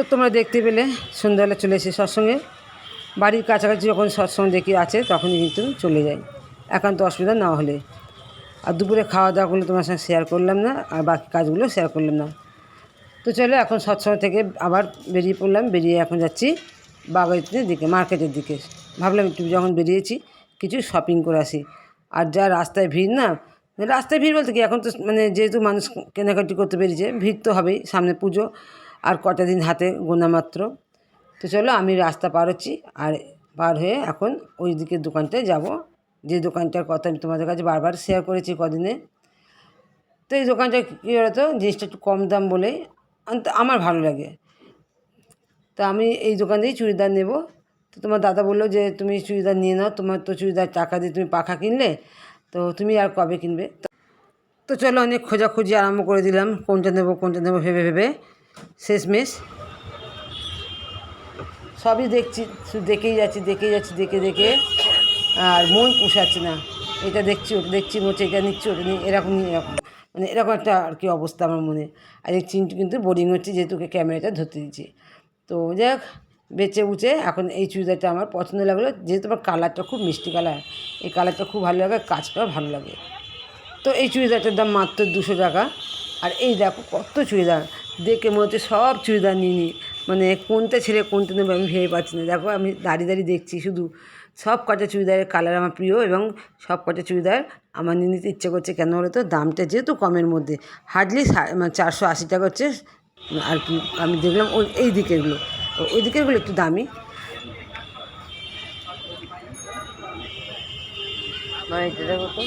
তো তোমরা দেখতে পেলে সন্ধ্যাবেলা চলে এসে সৎসঙ্গে। বাড়ির কাছাকাছি যখন সৎসঙ্গ দেখি আছে, তখনই কিন্তু চলে যাই। একান্ত অসুবিধা না হলে। আর দুপুরে খাওয়া দাওয়াগুলো তোমার সঙ্গে শেয়ার করলাম না, আর বাকি কাজগুলো শেয়ার করলাম না। তো চলো এখন সৎসঙ্গ থেকে আবার বেরিয়ে পড়লাম, বেরিয়ে এখন যাচ্ছি বাগাইতের দিকে, মার্কেটের দিকে। ভাবলাম একটু যখন বেরিয়েছি, কিছু শপিং করে আসি। আর যা রাস্তায় ভিড় না, রাস্তায় ভিড় বলতে কি, এখন তো মানে যেহেতু মানুষ কেনাকাটি করতে বেরিয়েছে, ভিড় তো হবেই, সামনে পুজো। আর কটা দিন হাতে গোনা মাত্র। তো চলো আমি রাস্তা পার হচ্ছি আর পার হয়ে এখন ওই দিকের দোকানটায় যাব। যে দোকানটার কথা আমি তোমাদের কাছে বারবার শেয়ার করেছি কদিনে। তো এই দোকানটা কী তো জিনিসটা একটু কম দাম বলেই আমার ভালো লাগে। তা আমি এই দোকান থেকেই চুড়িদার নেব। তো তোমার দাদা বলল যে, তুমি চুড়িদার নিয়ে নাও। তোমার তো চুড়িদার টাকা দিয়ে তুমি পাখা কিনলে, তো তুমি আর কবে কিনবে? তো চলো অনেক খোঁজাখুঁজি আরম্ভ করে দিলাম। কোনটা নেব কোনটা নেব ভেবে ভেবে। শেষমেশ। সবই দেখছি দেখেই যাচ্ছি দেখেই যাচ্ছি, দেখে দেখে। আর মন পোষাচ্ছে না। এটা দেখছি, ওটা দেখছি হচ্ছে এটা নিচ্ছি, ওটা নিই এরকমই এরকম। মানে এরকম একটা আর কি অবস্থা আমার মনে। আর এই চিন্টু কিন্তু বোরিং হচ্ছে, যেহেতু ক্যামেরাটা ধরতে দিচ্ছি তো যাক বেঁচে উচে এখন এই চুড়িদারটা আমার পছন্দ লাগল। যেহেতু আমার কালারটা খুব মিষ্টি কালার এই কালারটা খুব ভালো লাগে, কাজটাও ভালো লাগে। তো এই চুড়িদারটার দাম মাত্র দুশো টাকা। আর এই দেখো কত চুড়িদার। দেখে মনে হচ্ছে সব চুড়িদার নিয়ে নিই। মানে কোনটা ছেড়ে কোনটা নেব আমি ভেবে পাচ্ছি না। দেখো আমি দাঁড়িয়ে দাঁড়িয়ে দেখছি শুধু সব কটা চুড়িদারের কালার আমার প্রিয় এবং সব কটা চুড়িদার আমার নিয়ে নিতে ইচ্ছে করছে কেন বলো তো? দামটা যেহেতু কমের মধ্যে। হার্ডলি মানে চারশো আশি টাকা হচ্ছে। আর কি, আমি দেখলাম ওই, এই দিকেরগুলো। ওই দিকেরগুলো একটু দামি। মানে এটা দেখো তো।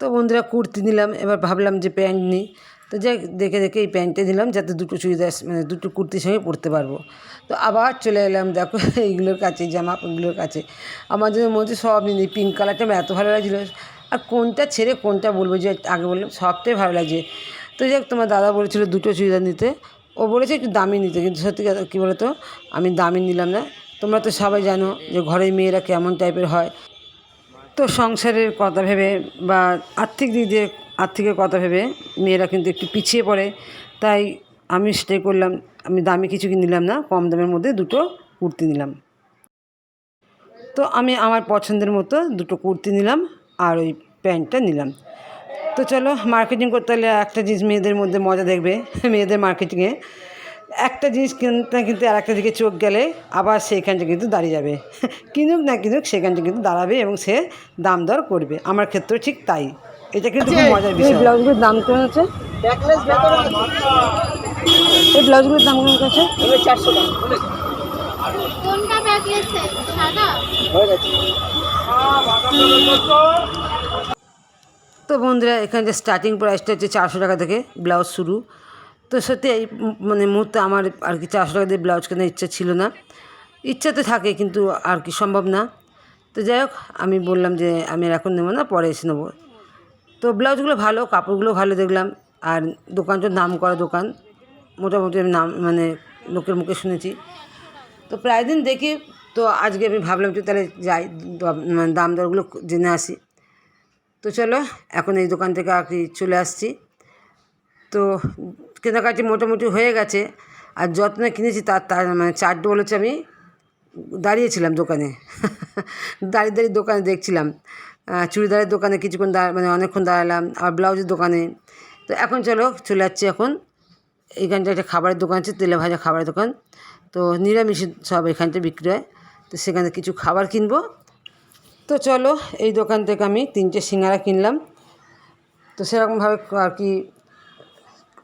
তো বন্ধুরা, কুর্তি নিলাম, এবার ভাবলাম যে প্যান্ট নিই। তো যাই, দেখে দেখে এই প্যান্টটা নিলাম, যাতে দুটো চুড়িদার মানে দুটো কুর্তির সঙ্গে পরতে পারব। তো আবার চলে এলাম, দেখো, এইগুলোর কাছে, জামা ওইগুলোর কাছে। আমার জন্য মনে হচ্ছে সব নিই, পিঙ্ক কালারটা আমার এত ভালো লাগছিল। আর কোনটা ছেড়ে কোনটা বলব যে আগে বললাম, সবটাই ভালো লাগছে। তো যাই তোমার দাদা বলেছিল দুটো চুড়িদার নিতে। ও বলেছে একটু দামি নিতে, কিন্তু সত্যি কথা কী বলো তো আমি দামি নিলাম না। তোমরা তো সবাই জানো যে ঘরের মেয়েরা কেমন টাইপের হয়। তো সংসারের কথা ভেবে বা আর্থিক দিক দিয়ে আর্থিকের কথা ভেবে মেয়েরা কিন্তু একটু পিছিয়ে পড়ে। তাই আমি সেটাই করলাম, আমি দামি কিছু নিলাম না, কম দামের মধ্যে দুটো কুর্তি নিলাম। তো আমি আমার পছন্দের মতো দুটো কুর্তি নিলাম। আর ওই প্যান্টটা নিলাম। তো চলো মার্কেটিং করতে হলে একটা জিনিস মেয়েদের মধ্যে মজা দেখবে মেয়েদের মার্কেটিংয়ে একটা জিনিস কিনতে কিন্তু আর একটা দিকে চোখ গেলে আবার সেইখানটা কিন্তু দাঁড়িয়ে যাবে। কিনুক না কিনুক সেখানটা কিন্তু দাঁড়াবে এবং সে দাম দর করবে। আমার ক্ষেত্রেও ঠিক তাই। এটা কিন্তু খুব মজার বিষয়। ব্লাউজগুলোর দাম কেমন আছে? এই ব্লাউজগুলোর দাম কেমন আছে? চারশো টাকা। কোনটা ব্যাগলেস সাদা? হয়ে গেছে। তো বন্ধুরা এখানে যে স্টার্টিং প্রাইসটা হচ্ছে চারশো টাকা থেকে ব্লাউজ শুরু। তো সত্যি এই মানে মুহূর্তে আমার আর কি চারশো টাকা দিয়ে ব্লাউজ কেনার ইচ্ছা ছিল না। ইচ্ছা তো থাকে কিন্তু আর কি সম্ভব না। তো যাই হোক আমি বললাম যে আমি আর এখন নেব না পরে এসে নেব। তো ব্লাউজগুলো ভালো কাপড়গুলো ভালো দেখলাম। আর দোকানটার নাম করা দোকান। মোটামুটি আমি নাম মানে লোকের মুখে শুনেছি। তো প্রায় দিন দেখি, তো আজকে আমি ভাবলাম একটু তাহলে যাই মানে দাম দরগুলো জেনে আসি। তো চলো, এখন এই দোকান থেকে আর কি চলে আসছি। তো কেনাকাটি মোটামুটি হয়ে গেছে, আর যত না কিনেছি তার তার মানে চার ডবল হচ্ছে আমি, দাঁড়িয়েছিলাম দোকানে। দাঁড়িয়ে দাঁড়িয়ে দোকানে দেখছিলাম। চুড়িদারের দোকানে কিছুক্ষণ দাঁড় মানে অনেকক্ষণ দাঁড়ালাম, আর ব্লাউজের দোকানে। তো এখন চলো, চলে যাচ্ছি এখন। এইখানটা একটা খাবারের দোকান আছে, তেলে ভাজা খাবারের দোকান। তো নিরামিষ সব এখানটা বিক্রি হয়। তো সেখানে কিছু খাবার কিনবো। তো চলো, এই দোকান থেকে আমি তিনটে সিঙ্গারা কিনলাম। তো সেরকমভাবে আর কি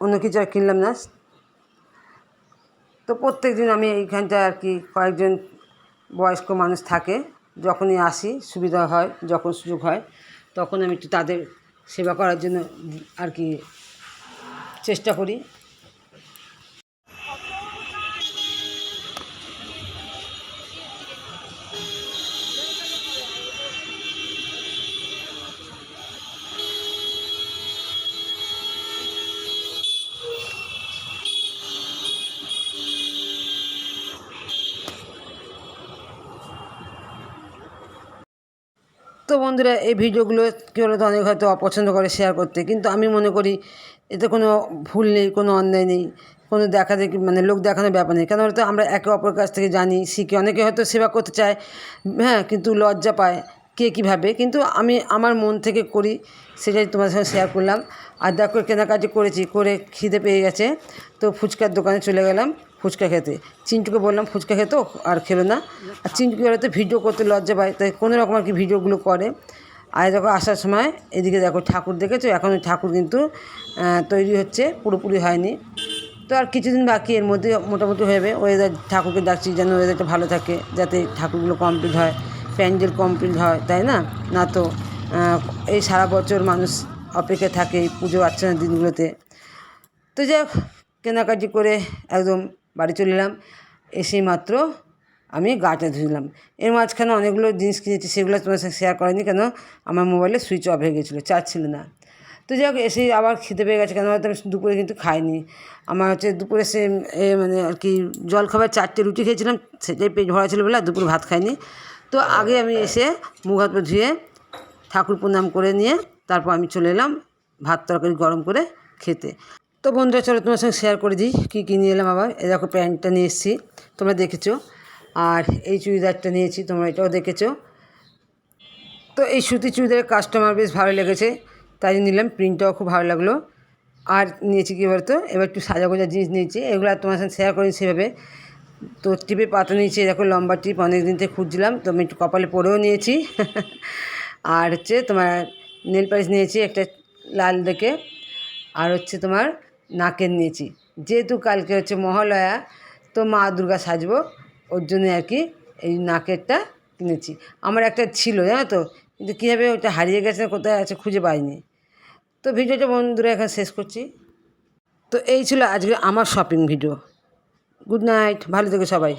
অন্য কিছু আর কিনলাম না। তো প্রত্যেক দিন আমি এইখানটায় আর কি কয়েকজন বয়স্ক মানুষ থাকে। যখনই আসি, সুবিধা হয়, যখন সুযোগ হয়, তখন আমি একটু তাদের সেবা করার জন্য আর কি চেষ্টা করি। বন্ধুরা, এই ভিডিওগুলো কী বলতো অনেক হয়তো অপছন্দ করে শেয়ার করতে, কিন্তু আমি মনে করি এতে কোনো ভুল নেই, কোনো অন্যায় নেই, কোনো দেখা দেখি মানে লোক দেখানোর ব্যাপার নেই। কেন হয়তো আমরা একে অপরের কাছ থেকে জানি, শিখি অনেকে হয়তো সেবা করতে চায় হ্যাঁ কিন্তু লজ্জা পায়। কে কীভাবে, কিন্তু আমি আমার মন থেকে করি, সেটাই তোমার সঙ্গে শেয়ার করলাম। আর দেখো, কেনাকাটি করেছি, করে খিদে পেয়ে গেছে, তো ফুচকার দোকানে চলে গেলাম ফুচকা খেতে। চিন্টুকে বললাম, ফুচকা খেতো, আর খেলো না। আর চিন্টুকে তো ভিডিও করতে লজ্জা পায়। তাই কোনো রকম আর কি ভিডিওগুলো করে। আর দেখো, আসার সময় এদিকে দেখো, ঠাকুর দেখেছ? এখন ঠাকুর কিন্তু তৈরি হচ্ছে, পুরোপুরি হয়নি। তো আর কিছুদিন বাকি, এর মধ্যে মোটামুটি যাবে। ওয়েদার ঠাকুরকে ডাকছি যেন ওয়েদারটা ভালো থাকে, যাতে ঠাকুরগুলো কমপ্লিট হয়। প্যান্ডেল কমপ্লিট হয়, তাই না? না তো এই সারা বছর মানুষ অপেক্ষা থাকে এই পুজো অর্চনার দিনগুলোতে। তো যাই হোক, কেনাকাটি করে একদম বাড়ি চলে এলাম। এসেই মাত্র আমি গাটা ধুলাম এর মাঝখানে অনেকগুলো জিনিস কিনেছি, সেগুলো তোমার সাথে শেয়ার করেনি কেন? আমার মোবাইলে সুইচ অফ হয়ে গেছিল চার্জ ছিল না। তো যাই হোক, এসেই আবার খিদে পেয়ে গেছে কেন? আমি দুপুরে কিন্তু খাইনি। আমার হচ্ছে দুপুরে সে মানে আর কি জল খাবার চারটে রুটি খেয়েছিলাম, সেটাই পেট ভরা ছিল বলে দুপুরে ভাত খাইনি। তো আগে আমি এসে মুখ হাত ধুয়ে ঠাকুর প্রণাম করে নিয়ে তারপর আমি চলে এলাম ভাত তরকারি গরম করে খেতে। তো বন্ধুরা, চলো তোমার সঙ্গে শেয়ার করে দিই কী কী নিয়ে এলাম আবার। এই দেখো প্যান্টটা নিয়ে এসেছি, তোমরা দেখেছ। আর এই চুড়িদারটা নিয়েছি তোমরা এটাও দেখেছ। তো এই সুতি চুড়িদারের কাস্টমার বেশ ভালো লেগেছে, তাই নিলাম। প্রিন্টটাও খুব ভালো লাগল। আর নিয়েছি কী বলতো, এবার একটু সাজা গোজা জিনিস নিয়েছি, এগুলো আর তোমার সঙ্গে শেয়ার করিনি সেভাবে। তো টিপে পাতা নিয়েছি দেখো লম্বা টিপ, অনেক দিন থেকে খুঁজছিলাম, তো আমি একটু কপালে পরেও নিয়েছি। আর হচ্ছে তোমার নেল পালিশ নিয়েছি একটা লাল দেখে, আর হচ্ছে তোমার নাকের নিয়েছি। যেহেতু কালকে হচ্ছে মহালয়া, তো মা দুর্গা সাজবো, ওর জন্য আর কি এই নাকেরটা কিনেছি। আমার একটা ছিল, জানো তো, কিন্তু কীভাবে ওটা হারিয়ে গেছে, কোথায় আছে খুঁজে পাইনি। তো ভিডিওটা বন্ধুরা এখানে শেষ করছি। তো এই ছিল আজকে আমার শপিং ভিডিও গুড নাইট ভালো থেকো সবাই।